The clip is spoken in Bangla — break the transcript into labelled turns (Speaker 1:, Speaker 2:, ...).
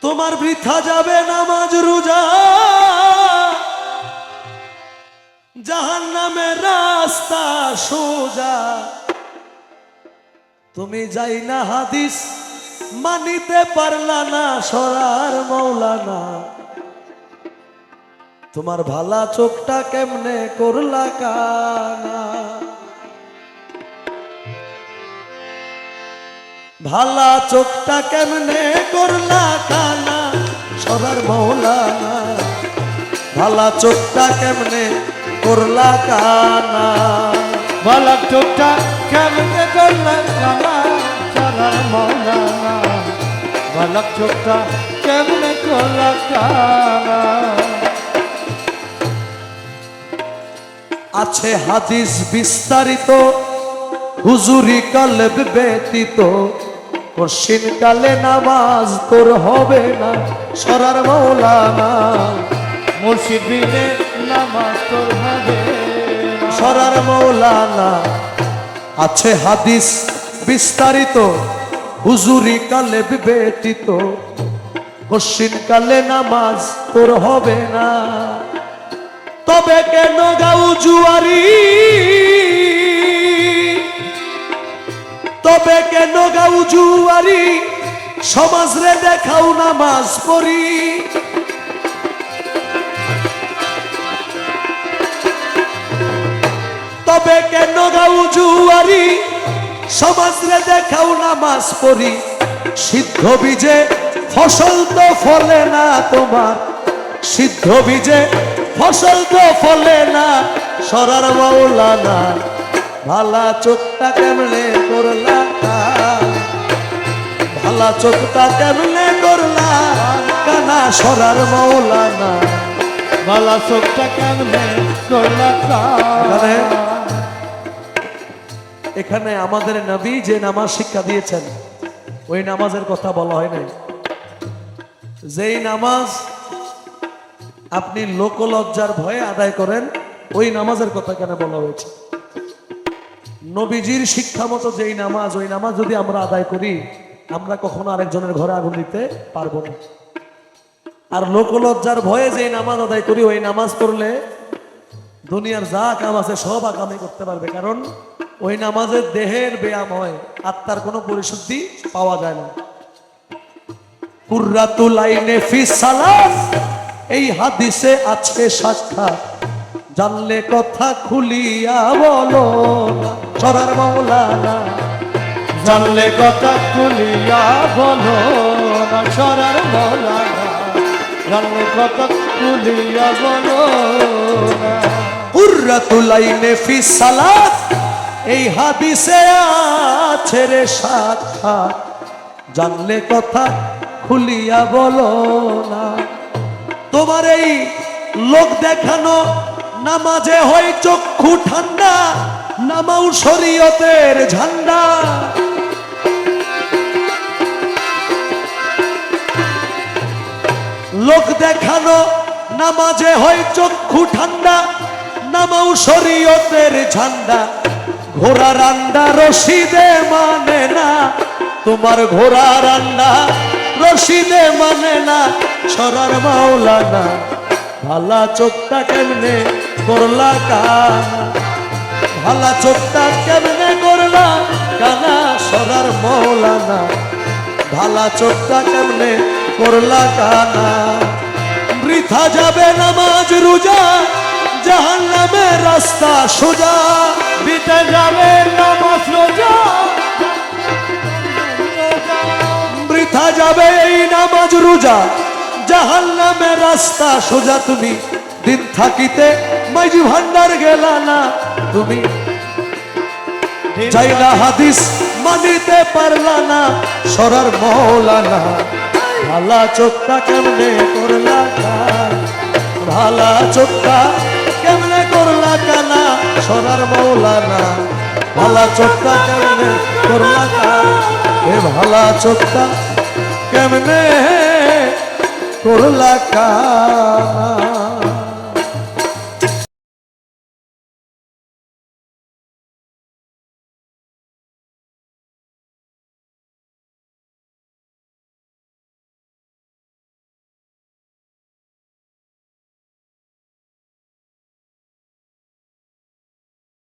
Speaker 1: তোমার বৃথা যাবে নামাজ রোজা। জাহান নামে রাস্তা সোজা। তুমি যাই না হাদিস মানিতে পারলা না সরার মৌলানা। তোমার ভালা চোখটা কেমনে করলা কানা? ভালা চোখটা কেমনে করলা কানা? সবার মৌলানা ভালা চোখটা কেমনে করলা কানা?
Speaker 2: বালক চোখটা কেমনে করলেন কানা? সারার মৌলানা বালক চোখটা কেমনে করলেন কানা?
Speaker 1: আছে হাদিস বিস্তারিত হুজুরি কালেব ব্যতীত। কশিন কালে নামাজ তোর হবে না সরার মৌলানা।
Speaker 2: মুর্শিদ বিনে নামাজ তোর হবে।
Speaker 1: সরার মৌলানা। আছে হাদিস বিস্তারিত হুজুরি কালে ব্যতীত। কশিন কালে নামাজ তোর হবে না। তবে কেন গাউ জুয়ারি? তবে কেন গাউ জুয়ারি? সমাজ রে দেখাও নামাজ পড়ি। তবে কেন গাউ জুয়ারি? সমাজ রে দেখাও নামাজ পড়ি। সিদ্ধ বীজে ফসল তো ফলে না তোমার। সিদ্ধ বীজে ফসল তো ফলে না সরার মৌলানা ভালা চোখটা কেমনে করলা? ভালা চোখটা কেমনে করলা? কানা সরার মৌলানা
Speaker 2: বালা চোখটা কেমনে কানা
Speaker 1: এখানে আমাদের নবী যে নামাজ শিক্ষা দিয়েছেন ওই নামাজের কথা বলা হয় নাই। যেই নামাজ আপনি লোকলজ্জার ভয়ে আদায় করেন ওই নামাজের কথা কেন বলা হয়েছে? নবীজির শিক্ষা মতো যেই নামাজ ওই নামাজ যদি আমরা আদায় করি আমরা কখনো আরেকজনের ঘরে আগুন দিতে পারব না। আর লোকলজ্জার ভয়ে যে নামাজ আদায় করি, ওই নামাজ পড়লে দুনিয়ার যা কাম আছে সব আকামই করতে পারবে, কারণ ওই নামাজের দেহের ব্যায়াম হয়, আত্মার কোনো পরিশুদ্ধি পাওয়া যায় না। এই হাদিসে আছে সাক্ষাৎ। জানলে কথা খুলিয়া বলো সরার মৌলানা।
Speaker 2: জানলে কথা খুলিয়া বলো, না সরার মৌলানা জানলে কথা খুলিয়া বলো না।
Speaker 1: কুর্রাতুল আইনে ফি সালাত, এই হাদিসে আছে রে সাক্ষাৎ। জানলে কথা খুলিয়া বলো না। তোমার এই লোক দেখানো নামাজে হয় চক্ষু ঠান্ডা, নামাও শরীয়তের ঝান্ডা। লোক দেখানো, নামাজে হয় চক্ষু ঠান্ডা, নামাও শরীয়তের ঝান্ডা। ঘোড়া রান্ডা রশিদে মানে না, তোমার ঘোড়া রান্ডা রশিদে মানে না ছড়ার মাওলানা, ভালা চোখটা কেমনে করলা কানা? ভালা চোখটা কেমনে করলা কানা, সরার মৌলানা ভালা চোখটা কেমনে করলা কানা। বৃথা যাবে নামাজ রোজা জাহান নামে রাস্তা সোজা।
Speaker 2: বিতে যাবে নামাজ রোজা।
Speaker 1: বৃথা যাবে এই নামাজ রোজা জাহান নামে রাস্তা সোজা। তুমি দিন থাকিতে মাইজি ভান্ডার গেলা না তুমি। চাইলা হাদিস মানিতে পারলা না সরার মৌলানা ভালা চোখটা কেমনে করলা ভালা চোখটা কেমনে করলা কানা? সরার মৌলানা ভালা চোখটা কেমনে করলা এ ভালা চোখটা কেমনে করলা কানা?